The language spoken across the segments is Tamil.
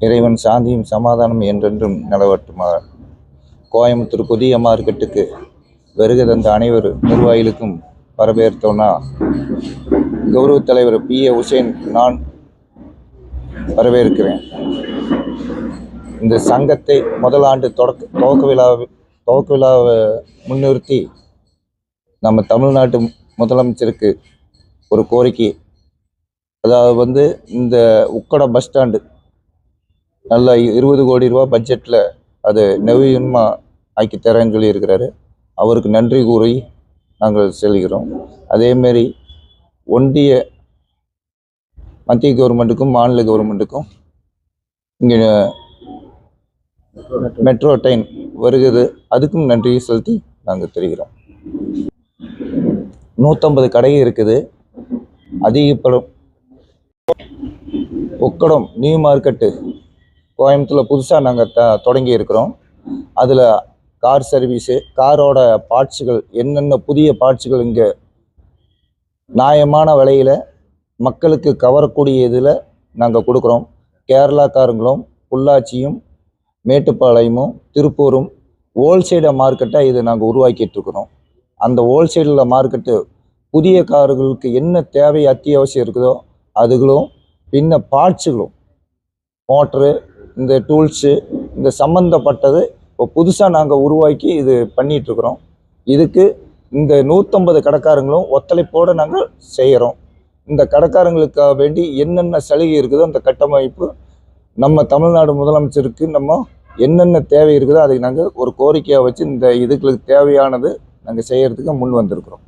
இறைவன் சாந்தியும் சமாதானம் என்றென்றும் நிலவட்டுமா கோயம்புத்தூர் புதிய மார்க்கெட்டுக்கு வருகை தந்த அனைவர் நிர்வாகிகளுக்கும் வரவேற்றோன்னா கௌரவ தலைவர் பி. ஏ. உசேன் நான் வரவேற்கிறேன். இந்த சங்கத்தை முதல் ஆண்டு தொடக்க துவக்க விழா துவக்க விழாவை முன்னிறுத்தி நம்ம தமிழ்நாட்டு முதலமைச்சருக்கு ஒரு கோரிக்கை. அதாவது வந்து இந்த உக்கட பஸ் ஸ்டாண்டு நல்ல இருபது கோடி ரூபா பட்ஜெட்டில் அது நவீனமாக ஆக்கி தரேன்னு சொல்லியிருக்கிறாரு. அவருக்கு நன்றி கூறி நாங்கள் செல்கிறோம். அதேமாரி ஒன்றிய மத்திய கவர்மெண்ட்டுக்கும் மாநில கவர்மெண்ட்டுக்கும் இங்கே மெட்ரோ ட்ரெயின் வருகிறது. அதுக்கும் நன்றியை செலுத்தி நாங்கள் தெரிகிறோம். நூற்றம்பது கடை இருக்குது. அதிகப்படும் ஒக்கடம் நியூ மார்க்கெட்டு கோயம்புத்தூரில் புதுசாக நாங்கள் த தொடங்கி இருக்கிறோம். அதில் கார் சர்வீஸு காரோட பார்ட்ஸுகள் என்னென்ன புதிய பார்ட்ஸுகள் இங்கே நியாயமான விலையில் மக்களுக்கு கவரக்கூடிய இதில் நாங்கள் கொடுக்குறோம். கேரளாக்காரங்களும் பொள்ளாச்சியும் மேட்டுப்பாளையமும் திருப்பூரும் ஹோல்சேல மார்க்கெட்டாக இதை நாங்கள் உருவாக்கிட்டு இருக்கிறோம். அந்த ஹோல்சேலில் மார்க்கெட்டு புதிய கார்களுக்கு என்ன தேவை அத்தியாவசியம் இருக்குதோ அதுகளும் பின்ன பார்ட்ஸுகளும் மோட்ரு இந்த டூல்ஸு இந்த சம்மந்தப்பட்டது இப்போ புதுசாக நாங்கள் உருவாக்கி இது பண்ணிகிட்ருக்குறோம் இதுக்கு இந்த நூற்றம்பது கடைக்காரங்களும் ஒத்துழைப்போடு நாங்கள் செய்கிறோம். இந்த கடைக்காரங்களுக்காக வேண்டி என்னென்ன சலுகை இருக்குதோ அந்த கட்டமைப்பு நம்ம தமிழ்நாடு முதலமைச்சருக்கு நம்ம என்னென்ன தேவை இருக்குதோ அதை நாங்கள் ஒரு கோரிக்கையாக வச்சு இந்த இதுகளுக்கு தேவையானது நாங்கள் செய்கிறதுக்கு முன் வந்திருக்கிறோம்.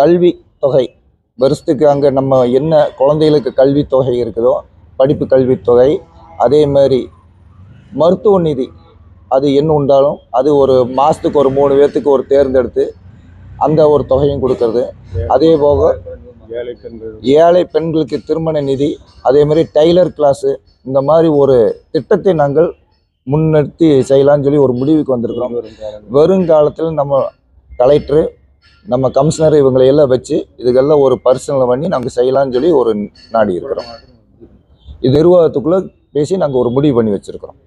கல்வி தொகை வருஷத்துக்கு அங்கே நம்ம என்ன குழந்தைகளுக்கு கல்வித்தொகை இருக்குதோ படிப்பு கல்வித்தொகை அதே மாதிரி மருத்துவ நிதி அது என்ன உண்டாலும் அது ஒரு மாதத்துக்கு ஒரு மூணு பேர்த்துக்கு ஒரு தேர்ந்தெடுத்து அந்த ஒரு தொகையும் கொடுக்கறது. அதே போக ஏழை பெண்களுக்கு திருமண நிதி அதே மாதிரி டெய்லர் கிளாஸு இந்த மாதிரி ஒரு திட்டத்தை நாங்கள் முன்னிறுத்தி செய்யலாம்னு சொல்லி ஒரு முடிவுக்கு வந்திருக்கிறோம். வருங்காலத்தில் நம்ம கலெக்டரு நம்ம கமிஷனர் இவங்களை எல்லாம் வச்சு இதுக்கெல்லாம் ஒரு பர்சனல் பண்ணி நாங்கள் செய்யலாம்னு சொல்லி ஒரு நாடி இருக்கிறோம். இது நிர்வாகத்துக்குள்ளே பேசி நாங்கள் ஒரு முடிவு பண்ணி வச்சுருக்கிறோம்.